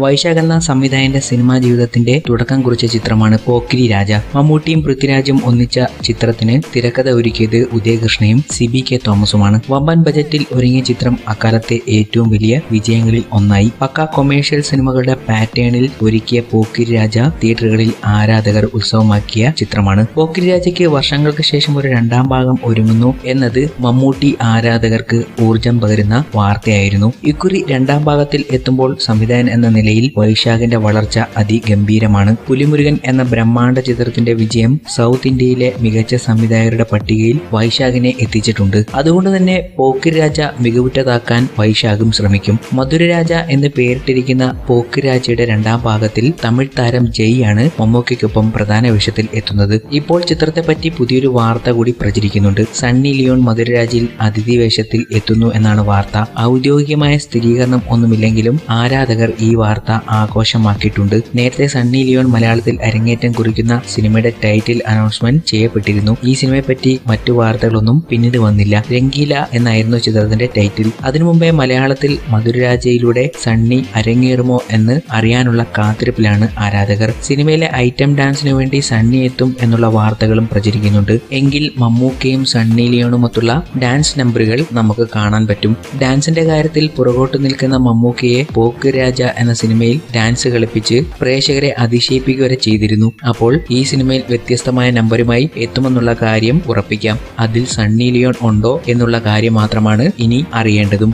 വൈശാഖ് എന്ന സംവിധായകന്റെ സിനിമാ ജീവിതത്തിന്റെ തുടക്കം കുറിച്ച ചിത്രമാണ് പോക്കിരി രാജ. മമ്മൂട്ടിയും പൃഥ്വിരാജും ഒന്നിച്ച ചിത്രത്തിന് തിരക്കഥ ഒരുക്കിയത് ഉദയകൃഷ്ണയും സി ബി കെ തോമസുമാണ്. വമ്പൻ ബജറ്റിൽ ഒരുങ്ങിയ ചിത്രം അക്കാലത്തെ ഏറ്റവും വലിയ വിജയങ്ങളിൽ ഒന്നായി. പക്ക കൊമേഴ്ഷ്യൽ സിനിമകളുടെ പാറ്റേണിൽ ഒരുക്കിയ പോക്കിരി രാജ തിയേറ്ററുകളിൽ ആരാധകർ ഉത്സവമാക്കിയ ചിത്രമാണ്. പോക്കിരി രാജയ്ക്ക് വർഷങ്ങൾക്ക് ശേഷം ഒരു രണ്ടാം ഭാഗം ഒരുങ്ങുന്നു എന്നത് മമ്മൂട്ടി ആരാധകർക്ക് ഊർജം പകരുന്ന വാർത്തയായിരുന്നു. ഇക്കുറി രണ്ടാം ഭാഗത്തിൽ എത്തുമ്പോൾ സംവിധായകൻ എന്ന നിലയിൽ വൈശാഖിന്റെ വളർച്ച അതിഗംഭീരമാണ്. പുലിമുരുകൻ എന്ന ബ്രഹ്മാണ്ഡ ചിത്രത്തിന്റെ വിജയം സൗത്ത് ഇന്ത്യയിലെ മികച്ച സംവിധായകരുടെ പട്ടികയിൽ വൈശാഖിനെ എത്തിച്ചിട്ടുണ്ട്. അതുകൊണ്ട് തന്നെ പോക്കിരാജ രാജ മികവുറ്റതാക്കാൻ വൈശാഖും ശ്രമിക്കും. മധുരരാജ എന്ന് പേരിട്ടിരിക്കുന്ന പോക്കിരാജയുടെ രണ്ടാം ഭാഗത്തിൽ തമിഴ് താരം ജയ് ആണ് മമ്മൂക്കയ്ക്കൊപ്പം പ്രധാന വിഷയത്തിൽ എത്തുന്നത്. ഇപ്പോൾ ചിത്രത്തെ പറ്റി പുതിയൊരു വാർത്ത കൂടി പ്രചരിക്കുന്നുണ്ട്. സണ്ണി ലിയോൺ മധുരരാജിൽ അതിഥി വേഷത്തിൽ എത്തുന്നു എന്നാണ് വാർത്ത. ഔദ്യോഗികമായ സ്ഥിരീകരണം ഒന്നുമില്ലെങ്കിലും ആരാധകർ ഈ വാർത്ത ആഘോഷമാക്കിയിട്ടുണ്ട്. നേരത്തെ സണ്ണി ലിയോൺ മലയാളത്തിൽ അരങ്ങേറ്റം കുറിക്കുന്ന സിനിമയുടെ ടൈറ്റിൽ അനൗൺസ്മെന്റ് ചെയ്യപ്പെട്ടിരുന്നു. ഈ സിനിമയെപ്പറ്റി മറ്റു വാർത്തകളൊന്നും പിന്നീട് വന്നില്ല. രംഗീല എന്നായിരുന്നു ചിത്രത്തിന്റെ ടൈറ്റിൽ. അതിനു മുമ്പേ മലയാളത്തിൽ മധുരരാജയിലൂടെ സണ്ണി അരങ്ങേറുമോ എന്ന് അറിയാനുള്ള കാത്തിരിപ്പിലാണ് ആരാധകർ. സിനിമയിലെ ഐറ്റം ഡാൻസിനു വേണ്ടി സണ്ണി എത്തും എന്നുള്ള വാർത്തകളും പ്രചരിക്കുന്നുണ്ട്. എങ്കിൽ മമ്മൂക്കയും സണ്ണി ലിയോണുമൊത്തുള്ള ഡാൻസ് നമ്പറുകൾ നമുക്ക് കാണാൻ പറ്റും. ഡാൻസിന്റെ കാര്യത്തിൽ പുറകോട്ട് നിൽക്കുന്ന മമ്മൂക്കയെ പോക്ക് രാജ എന്ന സിനിമയിൽ ഡാൻസ് കളിപ്പിച്ച് പ്രേക്ഷകരെ അതിശയിപ്പിക്കുക വരെ ചെയ്തിരുന്നു. അപ്പോൾ ഈ സിനിമയിൽ വ്യത്യസ്തമായ നമ്പറുമായി എത്തുമെന്നുള്ള കാര്യം ഉറപ്പിക്കാം. അതിൽ സണ്ണി ലിയോൺ ഉണ്ടോ എന്നുള്ള കാര്യം മാത്രമാണ് ഇനി അറിയേണ്ടതും.